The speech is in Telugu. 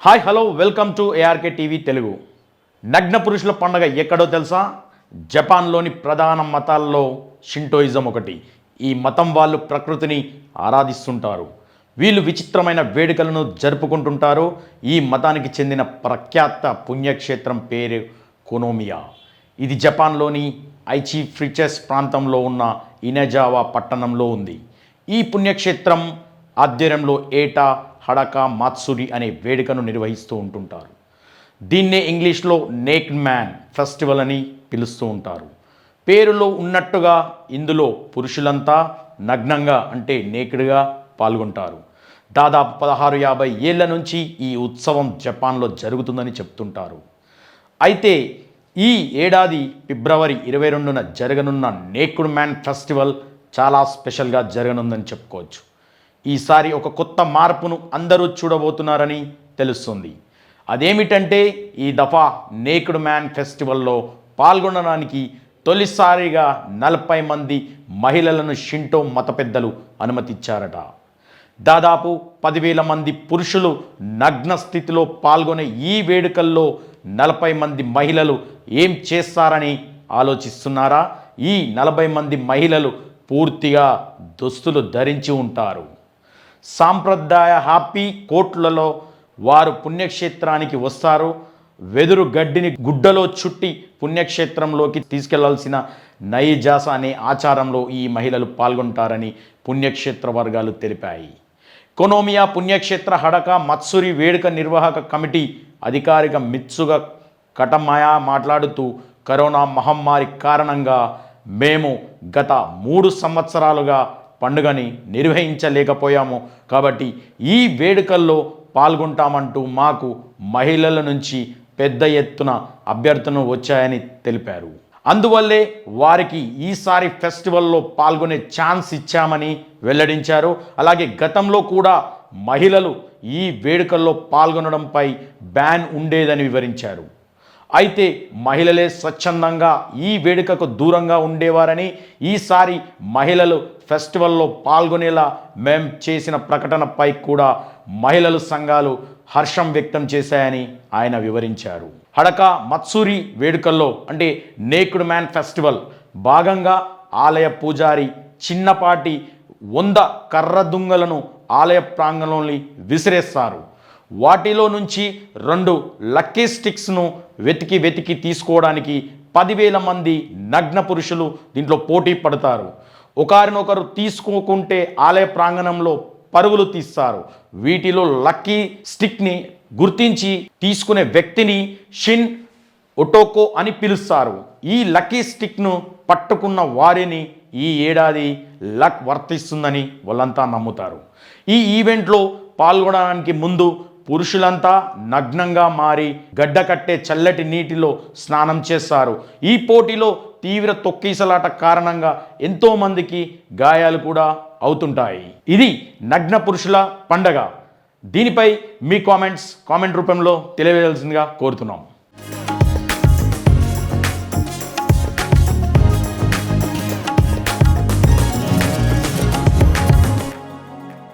Hi hello welcome to ARK TV Telugu. నగ్న పురుషుల పండగ ఎక్కడో తెలుసా? జపాన్లోని ప్రధాన మతాల్లో షింటోయిజం ఒకటి. ఈ మతం వాళ్ళు ప్రకృతిని ఆరాధిస్తుంటారు. వీళ్ళు విచిత్రమైన వేడుకలను జరుపుకుంటుంటారు. ఈ మతానికి చెందిన ప్రఖ్యాత పుణ్యక్షేత్రం పేరు కొనోమియా. ఇది జపాన్లోని ఐచి ఫ్రిచెస్ ప్రాంతంలో ఉన్న ఇనజావా పట్టణంలో ఉంది. ఈ పుణ్యక్షేత్రం ఆధ్వర్యంలో ఏటా హడక మాత్సురి అనే వేడుకను నిర్వహిస్తూ ఉంటుంటారు. దీన్నే ఇంగ్లీష్లో నేక్ మ్యాన్ ఫెస్టివల్ అని పిలుస్తూ ఉంటారు. పేరులో ఉన్నట్టుగా ఇందులో పురుషులంతా నగ్నంగా అంటే నేకుడుగా పాల్గొంటారు. దాదాపు పదహారు యాభై ఏళ్ళ నుంచి ఈ ఉత్సవం జపాన్లో జరుగుతుందని చెప్తుంటారు. అయితే ఈ ఏడాది ఫిబ్రవరి ఇరవై రెండున జరగనున్న నేకుడ్ మ్యాన్ ఫెస్టివల్ చాలా స్పెషల్గా జరగనుందని చెప్పుకోవచ్చు. ఈసారి ఒక కొత్త మార్పును అందరూ చూడబోతున్నారని తెలుస్తుంది. అదేమిటంటే ఈ దఫా నేకుడ్ మ్యాన్ ఫెస్టివల్లో పాల్గొనడానికి తొలిసారిగా నలభై మంది మహిళలను షింటో మత పెద్దలు అనుమతిచ్చారట. దాదాపు పదివేల మంది పురుషులు నగ్న స్థితిలో పాల్గొనే ఈ వేడుకల్లో నలభై మంది మహిళలు ఏం చేస్తారని ఆలోచిస్తున్నారా? ఈ నలభై మంది మహిళలు పూర్తిగా దుస్తులు ధరించి ఉంటారు. సాంప్రదాయ హ్యాపీ కోట్లలో వారు పుణ్యక్షేత్రానికి వస్తారు. వెదురు గడ్డిని గుడ్డలో చుట్టి పుణ్యక్షేత్రంలోకి తీసుకెళ్ళాల్సిన నైజాస అనే ఆచారంలో ఈ మహిళలు పాల్గొంటారని పుణ్యక్షేత్ర వర్గాలు తెలిపాయి. కొనోమియా పుణ్యక్షేత్ర హడక మత్సురి వేడుక నిర్వాహక కమిటీ అధికారిక మిత్సుగా కటమయ మాట్లాడుతూ కరోనా మహమ్మారి కారణంగా మేము గత మూడు సంవత్సరాలుగా పండుగని నిర్వహించలేకపోయాము. కాబట్టి ఈ వేడుకల్లో పాల్గొంటామంటూ మాకు మహిళల నుంచి పెద్ద ఎత్తున అభ్యర్థనలు వచ్చాయని తెలిపారు. అందువల్లే వారికి ఈసారి ఫెస్టివల్లో పాల్గొనే ఛాన్స్ ఇచ్చామని వెల్లడించారు. అలాగే గతంలో కూడా మహిళలు ఈ వేడుకల్లో పాల్గొనడంపై బ్యాన్ ఉండేదని వివరించారు. అయితే మహిళలే స్వచ్ఛందంగా ఈ వేడుకకు దూరంగా ఉండేవారని ఈసారి మహిళలు ఫెస్టివల్లో పాల్గొనేలా మేం చేసిన ప్రకటనపై కూడా మహిళలు సంఘాలు హర్షం వ్యక్తం చేశాయని ఆయన వివరించారు. హడక మత్సూరి వేడుకల్లో అంటే నేకుడ్ మ్యాన్ ఫెస్టివల్ భాగంగా ఆలయ పూజారి చిన్నపాటి వంద కర్ర దుంగలను ఆలయ ప్రాంగణంలోని విసిరేస్తారు. వాటిలో నుంచి రెండు లక్కీ స్టిక్స్ను వెతికి వెతికి తీసుకోవడానికి పదివేల మంది నగ్న పురుషులు దీంట్లో పోటీ పడతారు. ఒకరినొకరు తీసుకోకుంటే ఆలయ ప్రాంగణంలో పరుగులు తీస్తారు. వీటిలో లక్కీ స్టిక్ని గుర్తించి తీసుకునే వ్యక్తిని షిన్ ఒటోకో అని పిలుస్తారు. ఈ లక్కీ స్టిక్ను పట్టుకున్న వారిని ఈ ఏడాది లక్ వర్తిస్తుందని వాళ్ళంతా నమ్ముతారు. ఈ ఈవెంట్లో పాల్గొనడానికి ముందు పురుషులంతా నగ్నంగా మారి గడ్డ కట్టే చల్లటి నీటిలో స్నానం చేస్తారు. ఈ పోటీలో తీవ్ర తొక్కీసలాట కారణంగా ఎంతోమందికి గాయాలు కూడా అవుతుంటాయి. ఇది నగ్న పురుషుల పండగ. దీనిపై మీ కామెంట్స్ కామెంట్ రూపంలో తెలియజేయాల్సిందిగా కోరుతున్నాం.